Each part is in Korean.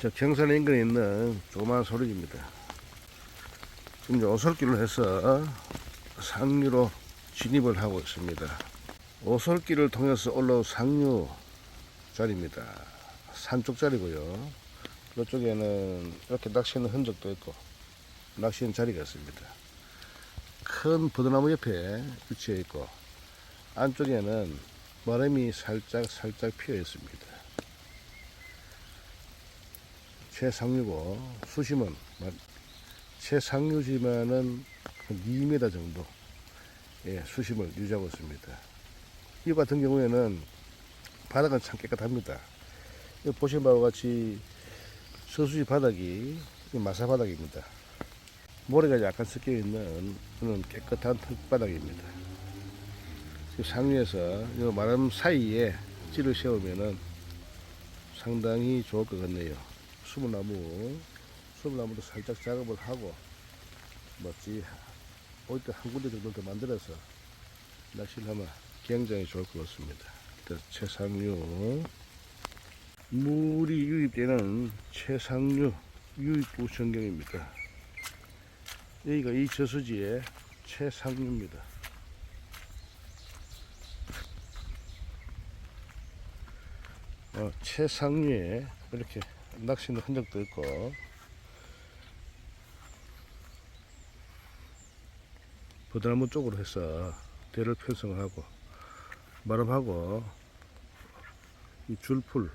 저 경산 인근에 있는 조그마한 소리입니다. 지금 이제 오솔길로 해서 상류로 진입을 하고 있습니다. 오솔길을 통해서 올라온 상류 자리입니다. 산 쪽 자리고요. 이쪽에는 이렇게 낚시하는 흔적도 있고 낚시하는 자리가 있습니다. 큰 버드나무 옆에 위치해 있고 안쪽에는 바람이 살짝 살짝 피어 있습니다. 최상류고 수심은 마- 최상류지만은 한 2m 정도 예, 수심을 유지하고 있습니다. 이 같은 경우에는 바닥은 참 깨끗합니다. 보시는 바와 같이 서수지 바닥이 이 마사 바닥입니다. 모래가 약간 섞여 있는 그런 깨끗한 흙바닥입니다. 이 상류에서 이 마름 사이에 찌를 세우면은 상당히 좋을 것 같네요. 수물나무, 수물나무도 살짝 작업을 하고 뭐지 올때 한 군데 정도 더 만들어서 낚시를 하면 굉장히 좋을 것 같습니다. 일단 최상류 물이 유입되는 최상류 유입부 전경입니다. 여기가 이 저수지의 최상류입니다. 어, 최상류에 이렇게 낚시는 흔적도 있고 버드나무 쪽으로 해서 대를 편성을 하고 마름하고 이 줄풀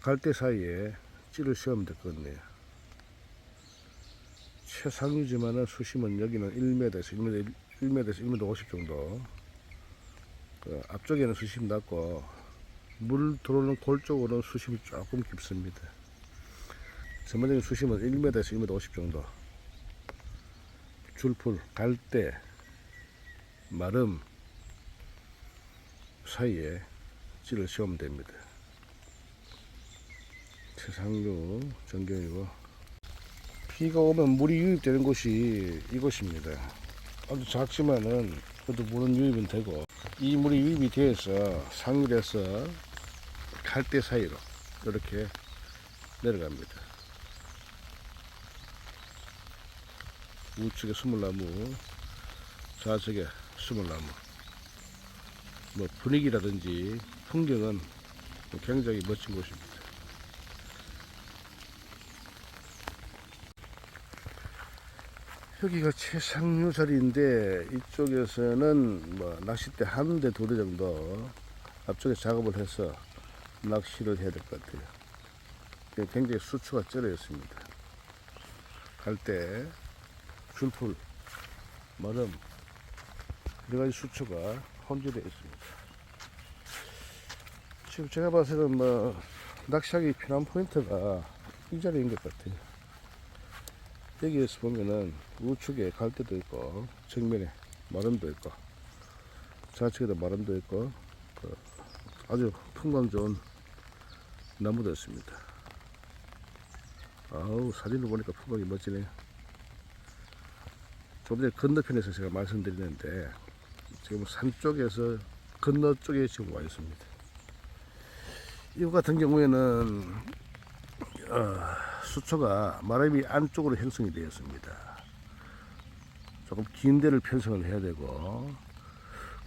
갈대 사이에 찌를 씌우면 될것 같네요. 최상류지만은 수심은 여기는 1m에서 1m, 1m에서 1m 50 정도. 그 앞쪽에는 수심 낮고 물 들어오는 골 쪽으로는 수심이 조금 깊습니다. 전반적인 수심은 1m에서 1m 50 정도. 줄풀, 갈대, 마름 사이에 찌를 씌우면 됩니다. 최상류 전경이고 비가 오면 물이 유입되는 곳이 이곳입니다. 아주 작지만은 그래도 물은 유입은 되고 이 물이 유입이 되어서 상류에서 갈대 사이로 이렇게 내려갑니다. 우측에 스물나무, 좌측에 스물나무. 뭐 분위기라든지 풍경은 굉장히 멋진 곳입니다. 여기가 최상류 자리인데 이쪽에서는 뭐 낚싯대 한 대 두대 정도 앞쪽에 작업을 해서 낚시를 해야 될 것 같아요. 굉장히 수초가 쩔어 있습니다. 갈대, 줄풀, 머름 여러 가지 수초가 혼재되어 있습니다. 지금 제가 봐서는 뭐 낚시하기 필요한 포인트가 이 자리인 것 같아요. 여기에서 보면은 우측에 갈대도 있고 정면에 마름도 있고 좌측에도 마름도 있고 그 아주 풍광 좋은 나무도 있습니다. 아우 사진을 보니까 풍광이 멋지네요. 조금 전에 건너편에서 제가 말씀드리는데 지금 산 쪽에서 건너 쪽에 지금 와 있습니다. 이거 같은 경우에는 어, 수초가 마름이 안쪽으로 형성이 되었습니다. 조금 긴 데를 편성을 해야 되고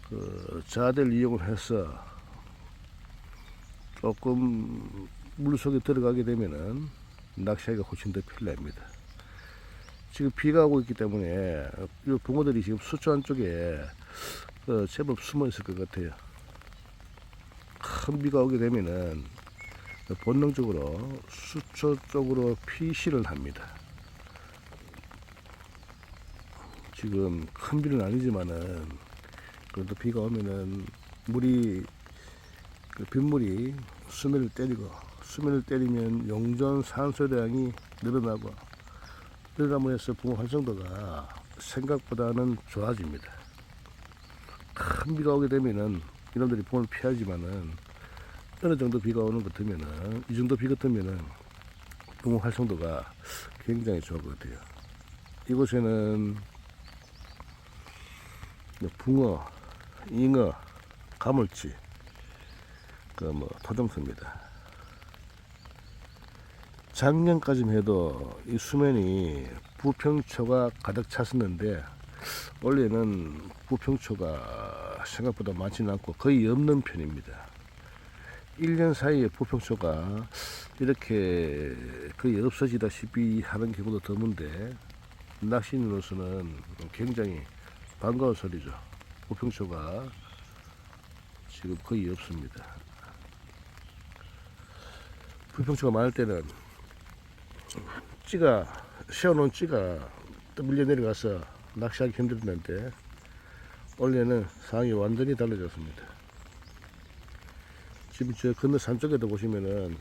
그 자대를 이용을 해서 조금 물 속에 들어가게 되면은 낚시하기가 훨씬 더 편리합니다. 지금 비가 오고 있기 때문에 이 붕어들이 지금 수초 안쪽에 어, 제법 숨어 있을 것 같아요. 큰 비가 오게 되면은 본능적으로 수초 쪽으로 피시를 합니다. 지금 큰 비는 아니지만은 그래도 비가 오면은 물이 그 빗물이 수면을 때리고 수면을 때리면 용존 산소량이 늘어나고 늘어남으로써 붕어 활성도가 생각보다는 좋아집니다. 큰 비가 오게 되면은 이놈들이 붕어를 피하지만은 어느 정도 비가 오는 것 같으면은 이 정도 비 같으면은 붕어 활성도가 굉장히 좋을 것 같아요. 이곳에는 붕어, 잉어, 가물치, 그뭐 토종수입니다. 작년까지만 해도 이 수면이 부평초가 가득 찼었는데 원래는 부평초가 생각보다 많지는 않고 거의 없는 편입니다. 1년 사이에 부평초가 이렇게 거의 없어지다시피 하는 경우도 드문데 낚시인으로서는 굉장히 반가운 소리죠. 부평초가 지금 거의 없습니다. 부평초가 많을 때는 찌가 세워놓은 찌가 또 밀려 내려가서 낚시하기 힘들었는데 원래는 상황이 완전히 달라졌습니다. 지금 저 건너 산 쪽에도 보시면은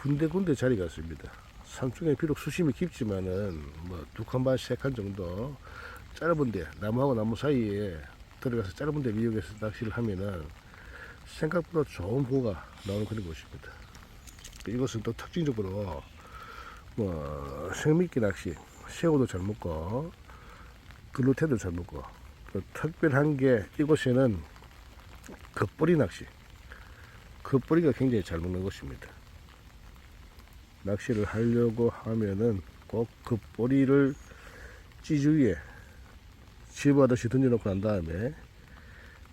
군데군데 자리가 있습니다. 산 쪽에 비록 수심이 깊지만은 뭐 두 칸 반, 세 칸 정도 짧은 데 나무하고 나무 사이에 들어가서 짧은데 이용해서 낚시를 하면은 생각보다 좋은 보가 나오는 그런 곳입니다. 이것은 또 특징적으로 뭐 생미끼 낚시, 새우도 잘 먹고 글루텐도 잘 먹고 또 특별한 게 이곳에는 겉뿌리 낚시, 겉뿌리가 굉장히 잘 먹는 곳입니다. 낚시를 하려고 하면은 꼭 겉뿌리를 찌주위에 집어하듯이 던져놓고 난 다음에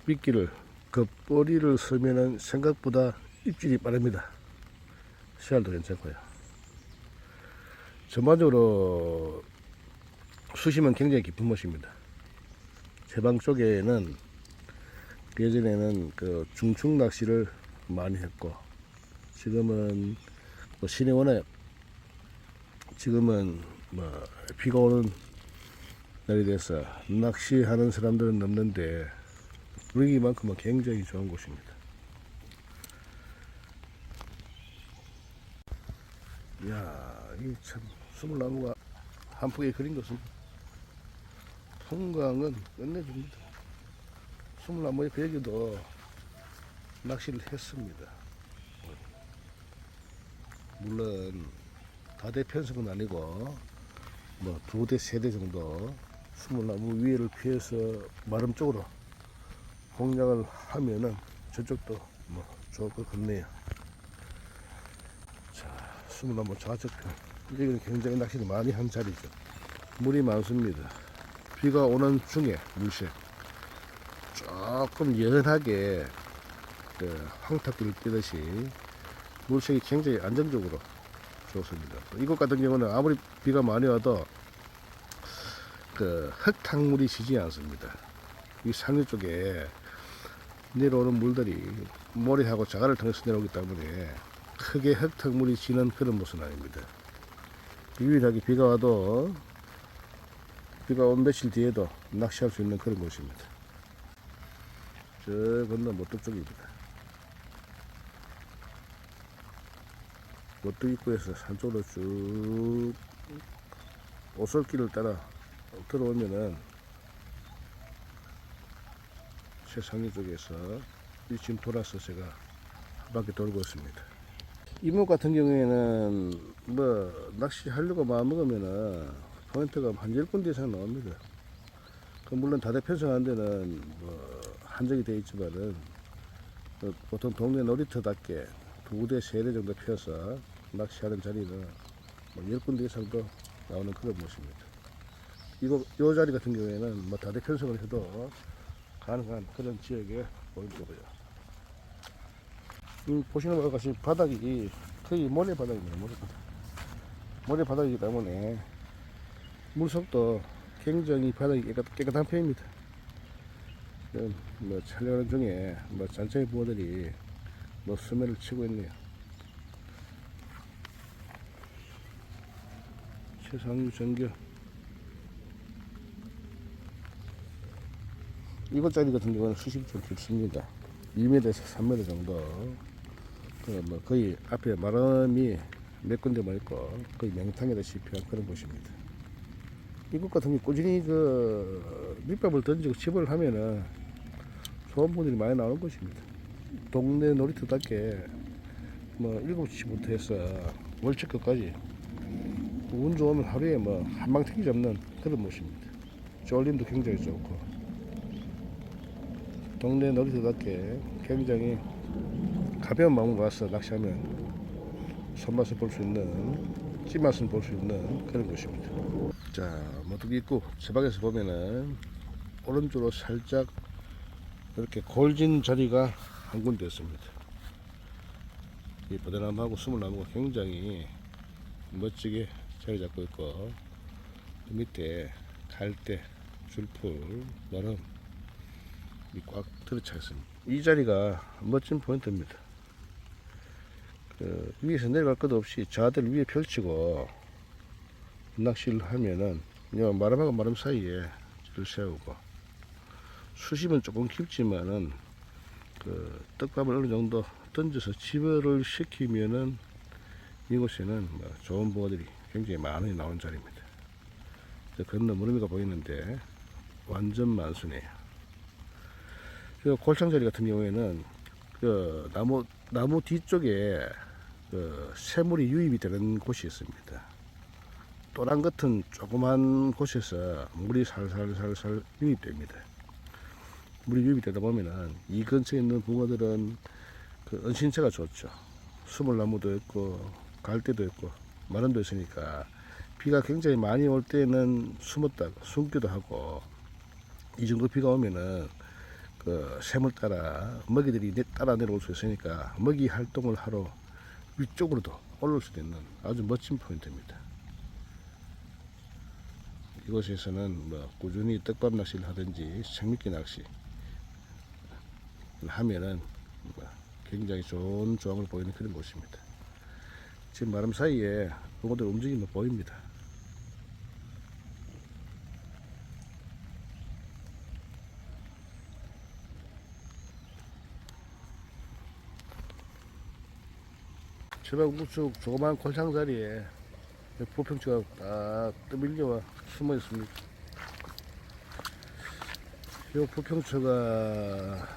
미끼를 겉뿌리를 쓰면은 생각보다 입질이 빠릅니다. 씨알도 괜찮고요. 전반적으로 수심은 굉장히 깊은 곳입니다. 제방 쪽에는 예전에는 그 중충 낚시를 많이 했고 지금은 뭐 시내 워낙 지금은 뭐 비가 오는 날이 돼서 낚시하는 사람들은 넘는데 분위기만큼은 굉장히 좋은 곳입니다. 이야, 이참 수물나무가 한 폭에 그린 것은 풍광은 끝내줍니다. 수물나무의 벽에도 낚시를 했습니다. 물론 다대 편성은 아니고 뭐 두 대 세 대 정도 수물나무 위에를 피해서 마름 쪽으로 공략을 하면은 저쪽도 뭐 좋을 것 같네요. 자, 수물나무 좌측편 여기는 굉장히 낚시를 많이 한 자리죠. 물이 많습니다. 비가 오는 중에 물색 조금 연하게 그 황탁비를 뛰듯이 물색이 굉장히 안정적으로 좋습니다. 이곳 같은 경우는 아무리 비가 많이 와도 그 흙탕물이 지지 않습니다. 이 상류 쪽에 내려오는 물들이 모래하고 자갈을 통해서 내려오기 때문에 크게 흙탕물이 지는 그런 모습은 아닙니다. 유일하게 비가 와도 비가 온 며칠 뒤에도 낚시할 수 있는 그런 곳입니다. 저 건너 모뚝 쪽입니다. 모뚝 입구에서 산쪽으로 쭉 오솔길을 따라 들어오면은 세상리 쪽에서 이 지금 돌아서 제가 한 바퀴 돌고 있습니다. 이목 같은 경우에는 뭐 낚시 하려고 마음먹으면은 포인트가 한 10군데 이상 나옵니다. 그 물론 다대 편성한 데는 뭐 한정이 되어 있지만은 그 보통 동네 놀이터답게 두 대, 세 대 정도 펴서 낚시하는 자리는 뭐 10군데 이상도 나오는 그런 모습입니다. 이거, 요 자리 같은 경우에는 뭐 다대 편성을 해도 가능한 그런 지역의 포인트고요. 음, 보시는 바와 같이 바닥이 거의 모래 바닥입니다. 모래 바닥. 모래 바닥이기 때문에 물속도 굉장히 바닥이 깨끗, 깨끗한 편입니다. 뭐 촬영하는 중에 뭐 잔챙이 부어들이 뭐 수면을 치고 있네요. 최상유 정교 이것 자리 같은 경우는 수심이 좀 깊습니다. 2m에서 3m 정도. 그뭐 거의 앞에 마름이 몇 군데만 있고 거의 명탕이다시피 한 그런 곳입니다. 이곳 같은 경우 꾸준히 그 밑밥을 던지고 집을 하면은 좋은 분들이 많이 나오는 곳입니다. 동네 놀이터답게 뭐 7시부터 해서 월척까지 운 좋으면 하루에 뭐 한방 튀기 잡는 그런 모습입니다. 쫄림도 굉장히 좋고 동네 놀이터답게 굉장히 가벼운 마음으로 와서 낚시하면 손맛을 볼 수 있는 찐맛을 볼 수 있는 그런 곳입니다. 자, 모두 있고 제 방에서 보면은 오른쪽으로 살짝 이렇게 골진 자리가 한 군데 있습니다. 이 버드나무하고 스물나무가 굉장히 멋지게 자리 잡고 있고 그 밑에 갈대, 줄풀, 너름 꽉 들어차 있습니다. 이 자리가 멋진 포인트입니다. 그 위에서 내려갈 것도 없이 자들 위에 펼치고 낚시를 하면은 요 마름하고 마름 사이에 줄 세우고 수심은 조금 깊지만은 그 떡밥을 어느 정도 던져서 집어를 시키면은 이곳에는 뭐 좋은 붕어들이 굉장히 많이 나온 자리입니다. 저 건너 무릎이가 보이는데 완전 만순이에요. 그 골창자리 같은 경우에는 그 나무 나무 뒤쪽에 그 새물이 유입이 되는 곳이 있습니다. 또랑 같은 조그만 곳에서 물이 살살살살 유입됩니다. 물이 유입이 되다 보면은 이 근처에 있는 붕어들은 그 은신처가 좋죠. 수물나무도 있고 갈대도 있고 마른도 있으니까 비가 굉장히 많이 올 때는 숨었다 숨기도 하고 이 정도 비가 오면은 그 샘을 따라 먹이들이 내- 따라 내려올 수 있으니까 먹이 활동을 하러 위쪽으로도 올라올 수도 있는 아주 멋진 포인트입니다. 이곳에서는 뭐 꾸준히 떡밥 낚시를 하든지 생미끼 낚시 하면은 뭐 굉장히 좋은 조항을 보이는 그런 곳입니다. 지금 마름 사이에 붕어들 움직임이 보입니다. 우측 조그만 골창 자리에 부평치가 딱 떠밀려와 숨어 있습니다. 이 부평초가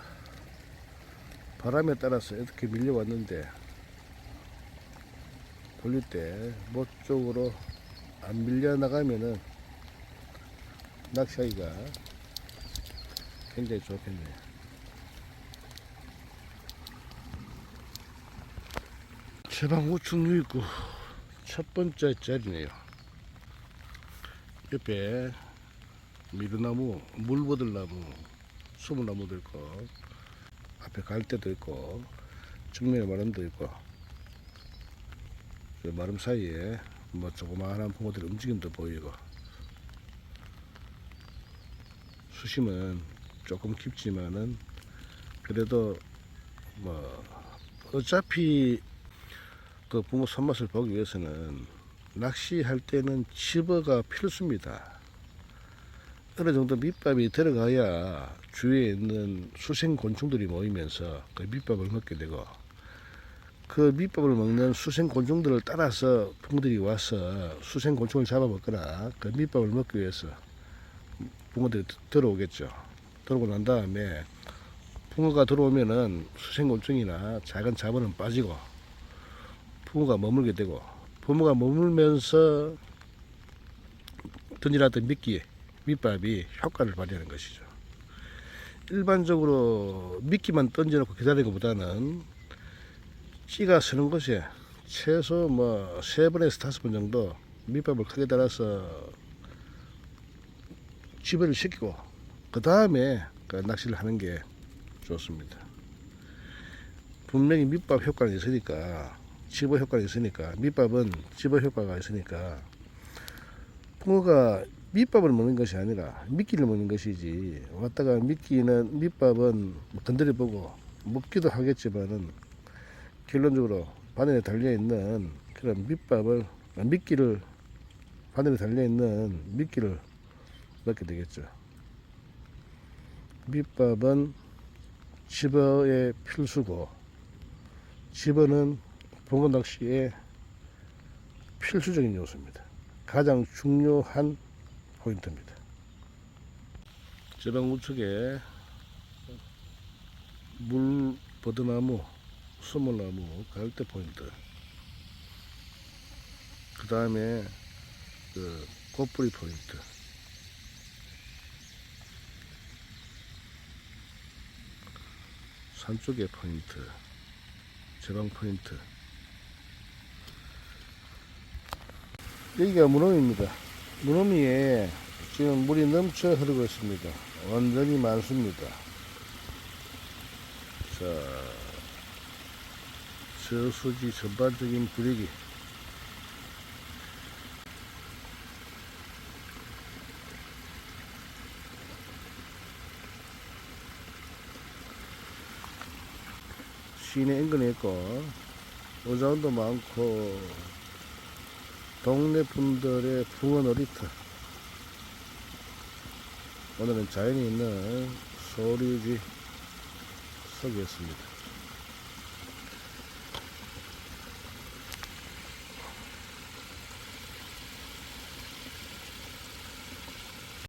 바람에 따라서 이렇게 밀려왔는데 돌릴 때 못 쪽으로 안 밀려 나가면은 낚시하기가 굉장히 좋겠네요. 제방 우측 유입구 첫 번째 자리네요. 옆에 미르나무, 물버들나무, 수문나무도 있고 앞에 갈대도 있고 정면에 마름도 있고 그 마름 사이에 뭐 조그마한 붕어들 움직임도 보이고 수심은 조금 깊지만은 그래도 뭐 어차피 그 붕어 손맛을 보기 위해서는 낚시할 때는 집어가 필수입니다. 어느 정도 밑밥이 들어가야 주위에 있는 수생 곤충들이 모이면서 그 밑밥을 먹게 되고 그 밑밥을 먹는 수생 곤충들을 따라서 붕어들이 와서 수생 곤충을 잡아먹거나 그 밑밥을 먹기 위해서 드- 들어오겠죠. 들어오고 난 다음에 붕어가 들어오면은 수생 곤충이나 작은 잡어는 빠지고 붕어가 머물게 되고 붕어가 머물면서 던지놨던 미끼 밑밥이 효과를 발휘하는 것이죠. 일반적으로 미끼만 던져놓고 기다리는 것보다는 찌가 서는 곳에 최소 뭐 세 번에서 다섯 번 정도 밑밥을 크게 달아서 지배를 시키고 그 다음에 그 낚시를 하는 게 좋습니다. 분명히 밑밥 효과가 있으니까 집어 효과가 있으니까 밑밥은 집어 효과가 있으니까 붕어가 밑밥을 먹는 것이 아니라 미끼를 먹는 것이지 왔다가 미끼는 밑밥은 건드려 보고 먹기도 하겠지만은 결론적으로 바늘에 달려 있는 그런 밑밥을 아, 미끼를 바늘에 달려 있는 미끼를 먹게 되겠죠. 밑밥은 집어의 필수고 집어는 붕어 낚시의 필수적인 요소입니다. 가장 중요한 포인트입니다. 제방 우측에 물 버드나무, 수물나무, 갈대 포인트. 그 다음에 그 꽃뿌리 포인트. 산 쪽의 포인트, 제방 포인트. 여기가 문어입니다. 문어미에 지금 물이 넘쳐 흐르고 있습니다. 완전히 많습니다. 자, 저수지 전반적인 분위기. 시내 인근에 있고, 의자원도 많고, 동네 분들의 부어 놀이터. 오늘은 자연이 있는 소리지 속이었습니다.